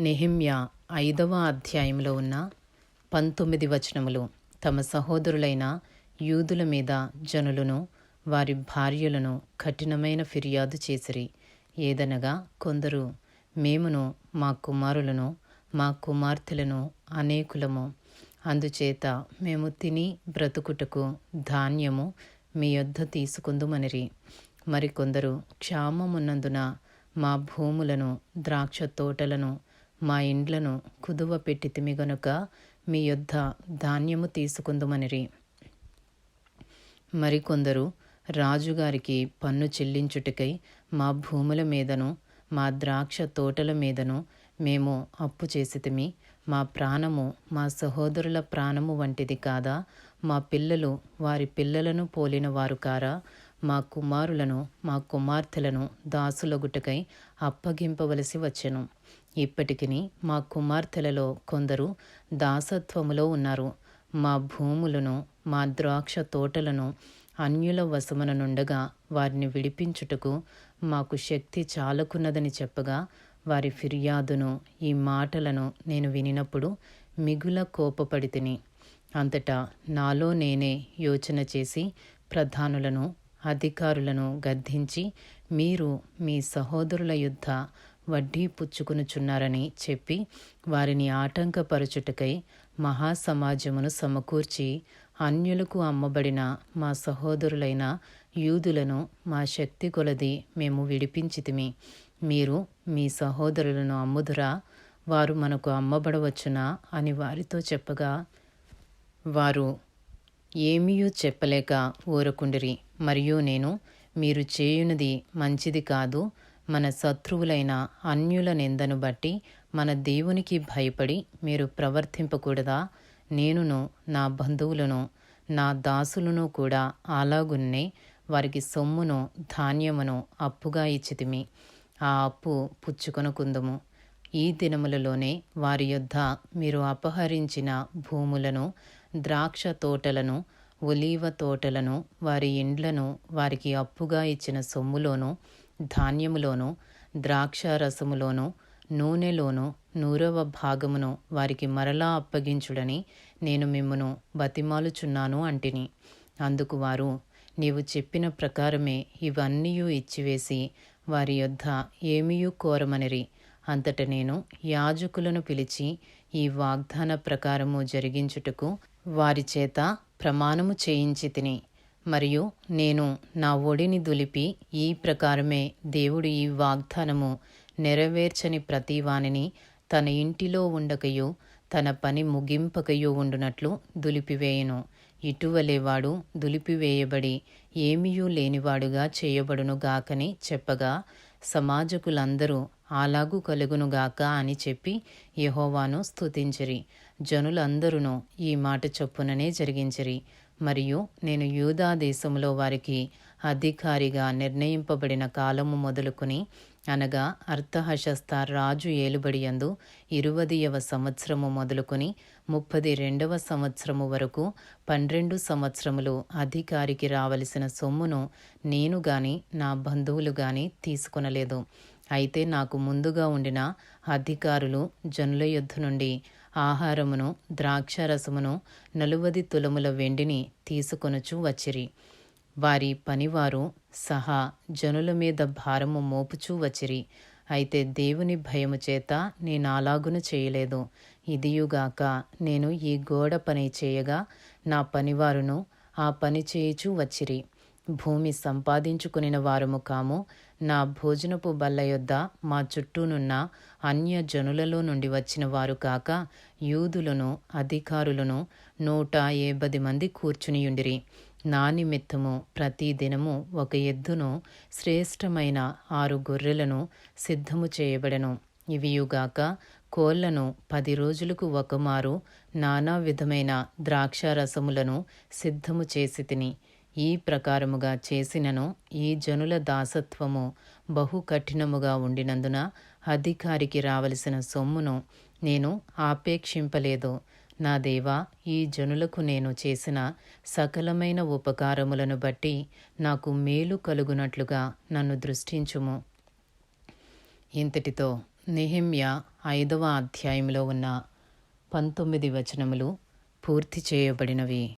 Nehemiah ఐదవ అధ్యాయంలో ఉన్న పంతొమ్మిది వచనములు తమ సహోదరులైన యూదుల మీద జనులను వారి భార్యలను కఠినమైన ఫిర్యాదు చేసిరి. ఏదనగా కొందరు మేమును మా కుమారులను మా కుమార్తెలను అనేకులము. అందుచేత మేము తిని బ్రతుకుటకు ధాన్యము మీ యొద్ద తీసుకుందుమనిరి. మరికొందరు క్షామమున్నందున మా భూములను ద్రాక్ష తోటలను మా ఇండ్లను కుదువ పెట్టితిమి గనుక మీ యొద్ద ధాన్యము తీసుకుందుమనిరి. మరికొందరు రాజుగారికి పన్ను చెల్లించుటకై మా భూముల మీదను మా ద్రాక్ష తోటల మీదను మేము అప్పు చేసితిమి మా ప్రాణము మా సహోదరుల ప్రాణము వంటిది కాదా? మా పిల్లలు వారి పిల్లలను పోలిన వారు కారా? మా కుమారులను మా కుమార్తెలను దాసులగుటకై అప్పగింపవలసి వచ్చెను. ఇప్పటికిని మా కుమార్తెలలో కొందరు దాసత్వములో ఉన్నారు. మా భూములను మా ద్రాక్ష తోటలను అన్యుల వశమున నుండగా వారిని విడిపించుటకు మాకు శక్తి చాలకున్నదని చెప్పగా వారి ఫిర్యాదును ఈ మాటలను నేను వినినప్పుడు మిగుల కోపపడి తిని అంతటా నాలో నేనే యోచన చేసి ప్రధానులను అధికారులను గద్దించి మీరు మీ సహోదరుల యుద్ధ వడ్డీ పుచ్చుకునుచున్నారని చెప్పి వారిని ఆటంకపరచుటకై మహాసమాజమును సమకూర్చి అన్యులకు అమ్మబడిన మా సహోదరులైన యూదులను మా శక్తి కొలది మేము విడిపించితిమి. మీరు మీ సహోదరులను అమ్ముదురా వారు మనకు అమ్మబడవచ్చునా? అని వారితో చెప్పగా వారు ఏమీయూ చెప్పలేక ఊరకుండిరి. మరియు నేను మీరు చేయునది మంచిది కాదు. మన శత్రువులైన అన్యుల నిందను బట్టి మన దేవునికి భయపడి మీరు ప్రవర్తింపకూడదా? నేనును నా బంధువులను నా దాసులను కూడా అలాగున్నే వారికి సొమ్మును ధాన్యమును అప్పుగా ఇచ్చితిమి. ఆ అప్పు పుచ్చుకొనుకుందుము. ఈ దినములలోనే వారి యొద్ద మీరు అపహరించిన భూములను ద్రాక్ష తోటలను ఒలీవ తోటలను వారి ఇండ్లను వారికి అప్పుగా ఇచ్చిన సొమ్ములోను ధాన్యములోను ద్రాక్ష రసములోను నూనెలోను నూరవ భాగమును వారికి మరలా అప్పగించుడని నేను మిమ్మును బతిమాలుచున్నాను అంటిని. అందుకు వారు నీవు చెప్పిన ప్రకారమే ఇవన్నీ ఇచ్చివేసి వారి యొద్ద ఏమీయూ కోరమనిరి. అంతట నేను యాజకులను పిలిచి ఈ వాగ్దాన ప్రకారము జరిగించుటకు వారి చేత ప్రమాణము చేయించి తిని మరియు నేను నా ఒడిని దులిపి ఈ ప్రకారమే దేవుడు ఈ వాగ్దానము నెరవేర్చని ప్రతివానిని తన ఇంటిలో ఉండకయో తన పని ముగింపకయో ఉండునట్లు దులిపివేయను. ఇటువలే వాడు దులిపివేయబడి ఏమీయూ లేనివాడుగా చేయబడును గాకని చెప్పగా సమాజకులందరూ అలాగు కలుగునుగాక అని చెప్పి యహోవాను స్తుతించిరి. జనులందరూ ఈ మాట చొప్పుననే జరిగించిరి. మరియు నేను యూదా దేశంలో వారికి అధికారిగా నిర్ణయింపబడిన కాలము మొదలుకొని అనగా అర్థహశస్త రాజు ఏలుబడియందు ఇరువదియవ సంవత్సరము మొదలుకొని ముప్పది రెండవ సంవత్సరము వరకు పన్నెండు సంవత్సరములు అధికారికి రావలసిన సొమ్మును నేను గాని నా బంధువులు గాని తీసుకొనలేదు. అయితే నాకు ముందుగా ఉండిన అధికారులు జనుల యుద్ధ నుండి ఆహారమును ద్రాక్షరసమును నలువది తులముల వెండిని తీసుకొనుచు వచ్చిరి. వారి పనివారు సహా జనుల మీద భారము మోపుచూ వచ్చిరి. అయితే దేవుని భయము చేత నేను అలాగును చేయలేదు ఇదియుగాక నేను ఈ గోడ పని చేయగా నా పనివారును ఆ పని చేయుచూ వచ్చిరి. భూమి సంపాదించుకునిన వారము కాము నా భోజనపు బల్ల యొద్ద మా చుట్టూనున్న అన్య జనులలో నుండి వచ్చిన వారు కాక యూదులను అధికారులను నూట ఏబది మంది కూర్చునియుండిరి. నా నిమిత్తము ప్రతి దినము ఒక ఎద్దును శ్రేష్టమైన ఆరు గొర్రెలను సిద్ధము చేయబడెను. ఇవియుగాక కోళ్ళను పది రోజులకు ఒకమారు నానా విధమైన ద్రాక్షారసములను సిద్ధము చేసి తిని ఈ ప్రకారముగా చేసినను ఈ జనుల దాసత్వము బహు కఠినముగా ఉండినందున అధికారికి రావలసిన సొమ్మును నేను ఆపేక్షింపలేదు. నా దేవా ఈ జనులకు నేను చేసిన సకలమైన ఉపకారములను బట్టి నాకు మేలు కలుగునట్లుగా నన్ను దృష్టించుము. ఇంతటితో నిహిమ్య ఐదవ అధ్యాయంలో ఉన్న పంతొమ్మిది వచనములు పూర్తి చేయబడినవి.